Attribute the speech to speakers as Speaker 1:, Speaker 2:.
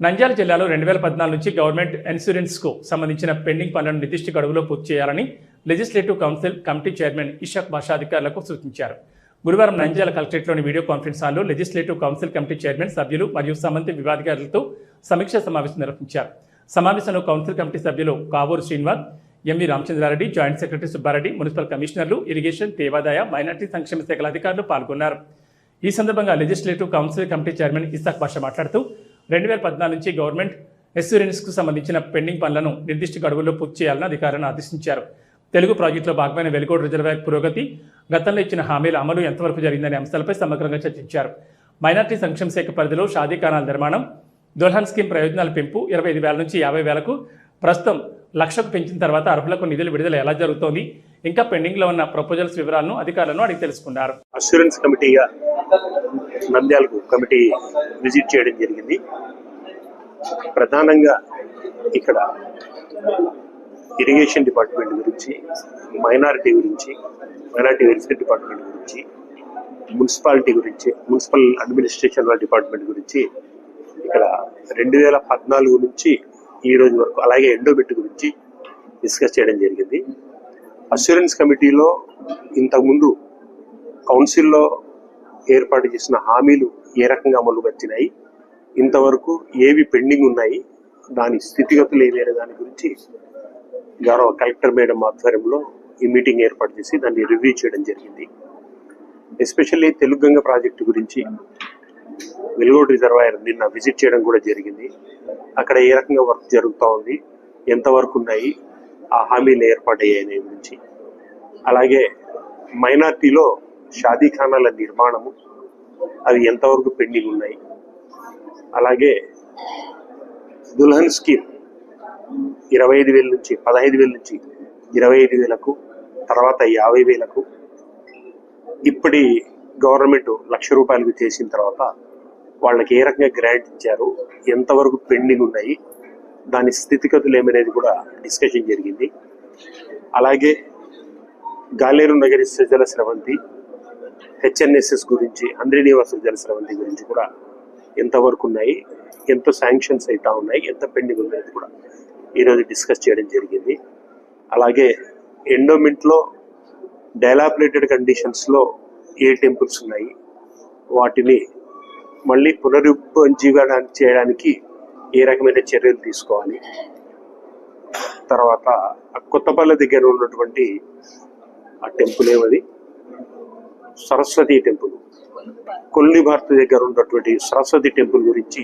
Speaker 1: నంద్యాల జిల్లాలో రెండు వేల పద్నాలుగు నుంచి గవర్నమెంట్ ఇన్సూరెన్స్కు సంబంధించిన పెండింగ్ పనులను నిర్దిష్ట గడువులో పూర్తి చేయాలని legislative council committee chairman Ishaq Basha అధికారులకు సూచించారు. గురువారం నంద్యాల కలెక్టరేట్లోని వీడియో కాన్ఫరెన్స్ హాల్లో లెజిస్లేటివ్ కౌన్సిల్ కమిటీ చైర్మన్ సభ్యులు మరియు సంబంధిత వివాదాధికారులతో సమీక్షా సమావేశం నిర్వహించారు. సమావేశంలో కౌన్సిల్ కమిటీ సభ్యులు Kavuru Srinivas MV Ramachandra Reddy joint secretary Subba Reddy municipal కమిషనర్లు ఇరిగేషన్ దేవాదాయ మైనార్టీ సంక్షేమ శాఖల అధికారులు పాల్గొన్నారు. ఈ సందర్భంగా legislative council committee chairman Isaq Basha మాట్లాడుతూ రెండు వేల పద్నాలుగు నుంచి గవర్నమెంట్ ఎస్యూరెన్స్కు సంబంధించిన పెండింగ్ పనులను నిర్దిష్ట గడువుల్లో పూర్తి చేయాలని అధికారులను ఆదేశించారు. తెలుగు ప్రాజెక్టులో భాగమైన వెలుగోడు రిజర్వాయర్ పురోగతి గతంలో ఇచ్చిన హామీల అమలు ఎంతవరకు జరిగిందనే అంశాలపై సమగ్రంగా చర్చించారు. మైనార్టీ సంక్షేమ శాఖ పరిధిలో షాదీ నిర్మాణం దుల్హన్ స్కీమ్ ప్రయోజనాల పెంపు ఇరవై ఐదు వేల నుంచి యాభై వేలకు ప్రస్తుతం లక్షకు పెంచిన తర్వాత అర్హులకు నిధులు విడుదల ఎలా జరుగుతోంది ఇంకా పెండింగ్లో ఉన్న ప్రపోజల్స్ వివరాలను అధికారులను అడిగి తెలుసుకున్నారు.
Speaker 2: అష్యూరెన్స్ కమిటీగా నంద్యాలకు కమిటీ విజిట్ చేయడం జరిగింది. ప్రధానంగా ఇక్కడ ఇరిగేషన్ డిపార్ట్మెంట్ గురించి మైనారిటీ గురించి మైనారిటీ వెల్ఫేర్ డిపార్ట్మెంట్ గురించి మున్సిపాలిటీ గురించి మున్సిపల్ అడ్మినిస్ట్రేషన్ డిపార్ట్మెంట్ గురించి ఇక్కడ రెండు వేల పద్నాలుగు నుంచి ఈ రోజు వరకు అలాగే ఎండోబెట్ గురించి డిస్కస్ చేయడం జరిగింది. అస్యూరెన్స్ కమిటీలో ఇంతకుముందు కౌన్సిల్లో ఏర్పాటు చేసిన హామీలు ఏ రకంగా అమలు వచ్చినాయి ఇంతవరకు ఏవి పెండింగ్ ఉన్నాయి? దాని స్థితిగతులు ఏవి అనే దాని గురించి గౌరవ కలెక్టర్ మేడం ఆధ్వర్యంలో ఈ మీటింగ్ ఏర్పాటు చేసి దాన్ని రివ్యూ చేయడం జరిగింది. ఎస్పెషల్లీ తెలుగుగంగ ప్రాజెక్టు గురించి వెలుగోడు రిజర్వాయర్ నిన్న విజిట్ చేయడం కూడా జరిగింది. అక్కడ ఏ రకంగా వర్క్ జరుగుతూ ఉంది? ఎంతవరకు ఉన్నాయి? ఆ హామీలు ఏర్పాటయ్యాయి గురించి. అలాగే మైనార్టీలో షాదీఖానాల నిర్మాణము అవి ఎంతవరకు పెండింగ్ ఉన్నాయి? అలాగే దుల్హన్ స్కీమ్ ఇరవై ఐదు వేల నుంచి పదహైదు వేల నుంచి ఇరవై ఐదు వేలకు తర్వాత యాభై వేలకు ఇప్పటి గవర్నమెంట్ లక్ష రూపాయలకు చేసిన తర్వాత వాళ్ళకి ఏ రకంగా గ్రాంట్ ఇచ్చారు ఎంతవరకు పెండింగ్ ఉన్నాయి దాని స్థితిగతులు ఏమనేది కూడా డిస్కషన్ జరిగింది. అలాగే గాలేరు నగరి సజల స్రవంతి హెచ్ఎన్ఎస్ఎస్ గురించి అంద్రి నివాస గురించి కూడా ఎంతవరకు ఉన్నాయి ఎంత శాంక్షన్స్ అవుతా ఉన్నాయి ఎంత పెండింగ్ ఉన్నాయి కూడా ఈరోజు డిస్కస్ చేయడం జరిగింది. అలాగే ఎండోమెంట్లో డైలాబులేటెడ్ కండిషన్స్లో ఏ టెంపుల్స్ ఉన్నాయి వాటిని మళ్ళీ పునరుజ్జీవన చేయడానికి ఏ రకమైన చర్యలు తీసుకోవాలి తర్వాత కొత్తపల్లి దగ్గర ఉన్నటువంటి ఆ టెంపుల్ ఏమది సరస్వతి టెంపుల్. కొల్లి భారత్ దగ్గర ఉన్నటువంటి సరస్వతి టెంపుల్ గురించి